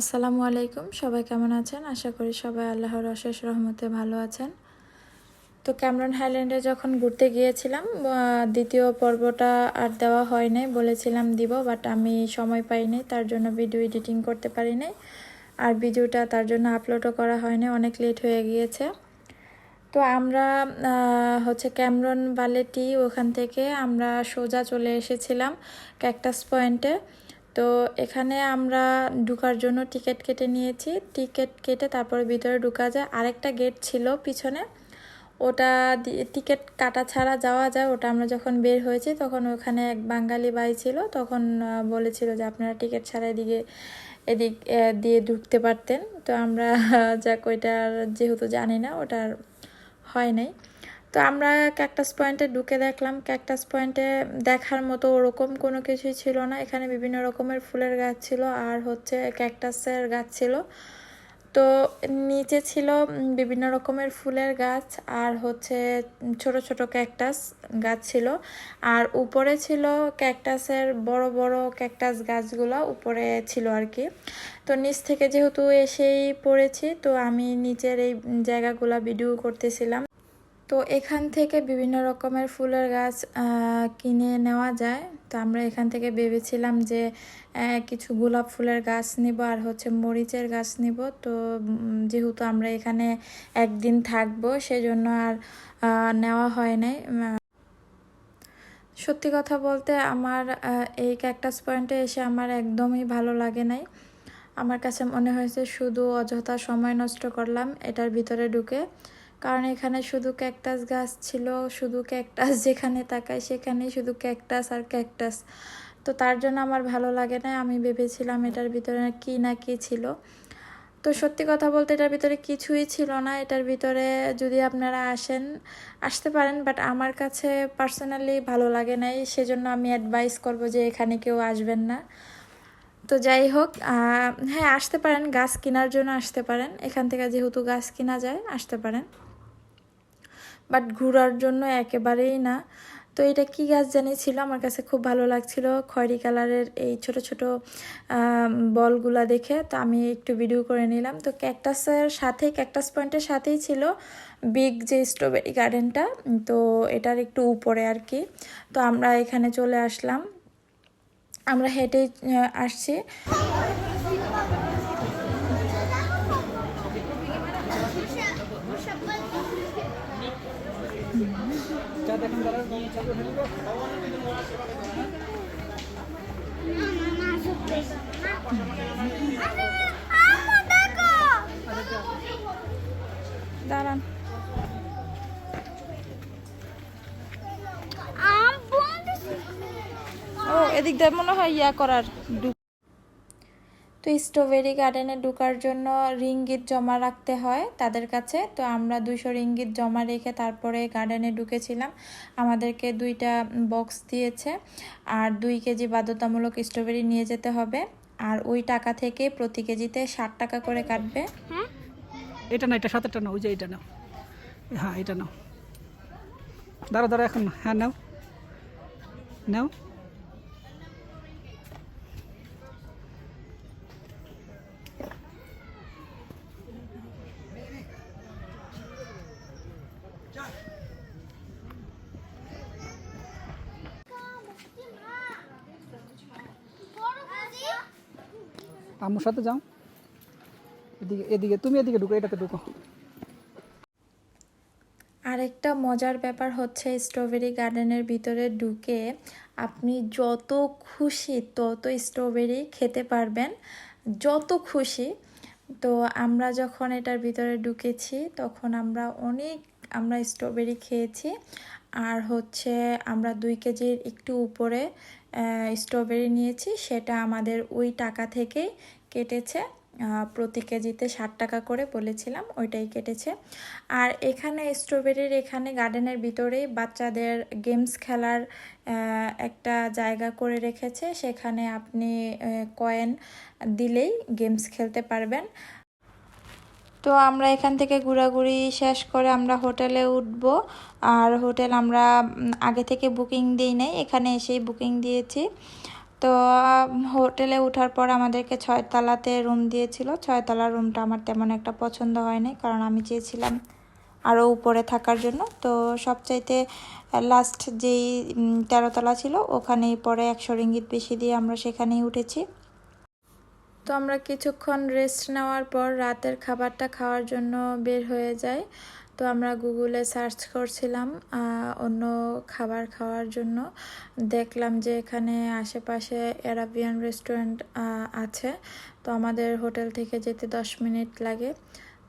আসসালামু আলাইকুম, সবাই কেমন আছেন? আশা করি সবাই আল্লাহর অশেষ রহমতে ভালো আছেন। তো ক্যামরন হাইল্যান্ডে যখন ঘুরতে গিয়েছিলাম দ্বিতীয় পর্বটা আর দেওয়া হয় নাই, বলেছিলাম দিব বাট আমি সময় পাইনি, তার জন্য ভিডিও এডিটিং করতে পারি নাই আর ভিডিওটা তার জন্য আপলোডও করা হয়নি, অনেক লেট হয়ে গিয়েছে। তো আমরা হচ্ছে ক্যামরন বালেটি ওখান থেকে আমরা সোজা চলে এসেছিলাম ক্যাকটাস পয়েন্টে। তো এখানে আমরা ঢুকার জন্য টিকিট কেটে নিয়েছি। টিকিট কেটে তারপরে ভিতরে ঢুকা যায়। আরেকটা গেট ছিল পিছনে। ওটা টিকিট কাটা ছাড়া যাওয়া যায়। ওটা আমরা যখন বের হয়েছি তখন ওখানে এক বাঙালি বাই ছিল। তখন বলেছিল যে আপনারা টিকিট ছাড়া এদিকে, এদিক দিয়ে ঢুকতে পারতেন। তো আমরা যাক, ওইটার যেহেতু জানি না, ওটার হয় নাই। তো আমরা ক্যাকটাস পয়েন্টে ঢুকে দেখলাম। ক্যাকটাস পয়েন্টে দেখার মতো ওরকম কোনো কিছুই ছিল না। এখানে বিভিন্ন রকমের ফুলের গাছ ছিল আর হচ্ছে ক্যাকটাসের গাছ ছিল। তো নিচে ছিল বিভিন্ন রকমের ফুলের গাছ আর হচ্ছে ছোট ছোট ক্যাকটাস গাছ ছিল। আর উপরে ছিল ক্যাকটাসের বড় বড় ক্যাকটাস গাছগুলো উপরে ছিল আর কি। তো নিচ থেকে যেহেতু এসেই পড়েছি, তো আমি নিচের এই জায়গাগুলো ভিডিও করতেছিলাম। তো এখান থেকে বিভিন্ন রকমের ফুলের গাছ কিনে নেওয়া যায়। তো আমরা এখান থেকে ভেবেছিলাম যে কিছু গোলাপ ফুলের গাছ নিব আর হচ্ছে মরিচের গাছ নিব। তো যেহেতু আমরা এখানে একদিন থাকব, সেজন্য আর নেওয়া হয় নাই। সত্যি কথা বলতে আমার এই ক্যাকটাস পয়েন্টে এসে আমার একদমই ভালো লাগে নাই। আমার কাছে মনে হয়েছে শুধু অযথা সময় নষ্ট করলাম, এটার ভিতরে ঢুকে। কারণ এখানে শুধু ক্যাকটাস গাছ ছিল, শুধু ক্যাকটাস যেখানে তাকায় সেখানেই শুধু ক্যাকটাস আর ক্যাকটাস। তো তার জন্য আমার ভালো লাগে না, আমি ভেবেছিলাম এটার ভিতরে কি না কি ছিল। তো সত্যি কথা বলতে এটার ভিতরে কিছুই ছিল না, এটার ভিতরে যদি আপনারা আসেন, আসতে পারেন বাট আমার কাছে পার্সোনালি ভালো লাগে নাই, সেজন্য আমি অ্যাডভাইস করব যে এখানে কেউ আসবেন না। তো যাই হোক হ্যাঁ আসতে পারেন, গাছ কেনার জন্য আসতে পারেন। এখান থেকে যেহেতু গাছ কেনা যায়, আসতে পারেন। বাট ঘোরার জন্য একেবারেই না। তো এটা কি গাছ জানি ছিল, আমার কাছে খুব ভালো লাগছিল খয়েরি কালারের এই ছোট ছোট বলগুলা দেখে। তো আমি একটু ভিডিও করে নিলাম। তো ক্যাকটাসের সাথে ক্যাকটাস পয়েন্টের সাথেই ছিল বিগ যে স্ট্রবেরি গার্ডেনটা তো এটার একটু উপরে আর কি। তো আমরা এখানে চলে আসলাম। আমরা হেঁটে আসছি। দাঁড়ান। ও এদিক দিয়ে মনে হয় ইয়া করার তো স্ট্রবেরি গার্ডেনে ঢুকার জন্য রিঙ্গিত জমা রাখতে হয় তাদের কাছে। তো আমরা দুইশো রিঙ্গিত জমা রেখে তারপরে গার্ডেনে ঢুকেছিলাম। আমাদেরকে দুইটা বক্স দিয়েছে আর দুই কেজি বাধ্যতামূলক স্ট্রবেরি নিয়ে যেতে হবে। আর ওই টাকা থেকে প্রতি কেজিতে ষাট টাকা করে কাটবে। এটা না এটা সাতেরটা নাও ওই যে এটা নাও। হ্যাঁ এটা নাও। দাঁড়া দাঁড়া এখন না। হ্যাঁ নাও। নাও। আম্মুর সাথে যাও। এদিকে এদিকে, তুমি এদিকে ঢুকো, এটাতে ঢুকো। আরেকটা মজার ব্যাপার হচ্ছে স্ট্রবেরি গার্ডেনের ভিতরে ঢুকে আপনি যত খুশি তত স্ট্রবেরি খেতে পারবেন, যত খুশি। তো আমরা যখন এটার ভিতরে ঢুকেছি, তখন আমরা অনেক আমরা স্ট্রবেরি খেয়েছি। আর হচ্ছে আমরা দুই কেজির একটু উপরে স্ট্রবেরি নিয়েছি। সেটা আমাদের ওই টাকা থেকেই কেটেছে। প্রতি কেজিতে ষাট টাকা করে বলেছিলাম, ওইটাই কেটেছে। আর এখানে স্ট্রবেরির এখানে গার্ডেনের ভিতরেই বাচ্চাদের গেমস খেলার একটা জায়গা করে রেখেছে। সেখানে আপনি কয়েন দিলেই গেমস খেলতে পারবেন। তো আমরা এখান থেকে ঘোরাঘুরি শেষ করে আমরা হোটেলে উঠব। আর হোটেল আমরা আগে থেকে বুকিং দিই নাই, এখানে এসেই বুকিং দিয়েছি। তো হোটেলে ওঠার পর আমাদেরকে ছয়তলাতে রুম দিয়েছিল। ছয়তলা রুমটা আমার তেমন একটা পছন্দ হয়নি কারণ আমি চেয়েছিলাম আরও উপরে থাকার জন্য। তো সবচাইতে লাস্ট যেই তেরোতলা ছিল, ওখানেই পরে একশো রিঙ্গিত বেশি দিয়ে আমরা সেখানেই উঠেছি। তো আমরা কিছুক্ষণ রেস্ট নেওয়ার পর রাতের খাবারটা খাওয়ার জন্য বের হয়ে যায় তো আমরা গুগলে সার্চ করছিলাম অন্য খাবার খাওয়ার জন্য। দেখলাম যে এখানে আশেপাশে অ্যারাবিয়ান রেস্টুরেন্ট আছে। তো আমাদের হোটেল থেকে যেতে দশ মিনিট লাগে।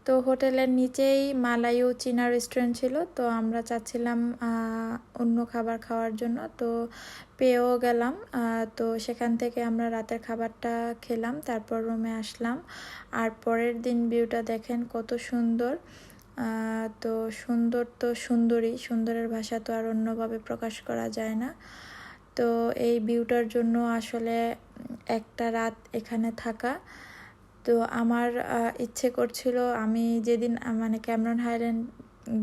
তো হোটেলের নিচেই মালায়ু চীনা রেস্টুরেন্ট ছিল, তো আমরা চাচ্ছিলাম অন্য খাবার খাওয়ার জন্য, তো পেয়েও গেলাম তো সেখান থেকে আমরা রাতের খাবারটা খেলাম, তারপর রুমে আসলাম, আর পরের দিন ভিউটা দেখেন কত সুন্দর তো সুন্দর তো সুন্দরই সুন্দরের ভাষা তো আর অন্যভাবে প্রকাশ করা যায় না, তো এই ভিউটার জন্য আসলে একটা রাত এখানে থাকা তো আমার ইচ্ছে করছিল আমি যেদিন মানে ক্যামরন হাইল্যান্ড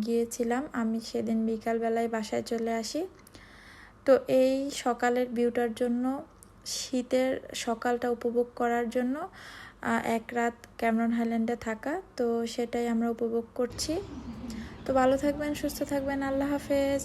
গিয়েছিলাম, আমি সেদিন বিকালবেলায় বাসায় চলে আসি। তো এই সকালের ভিউটার জন্য, শীতের সকালটা উপভোগ করার জন্য এক রাত ক্যামরন হাইল্যান্ডে থাকা, তো সেটাই আমরা উপভোগ করছি। তো ভালো থাকবেন, সুস্থ থাকবেন, আল্লাহ হাফেজ।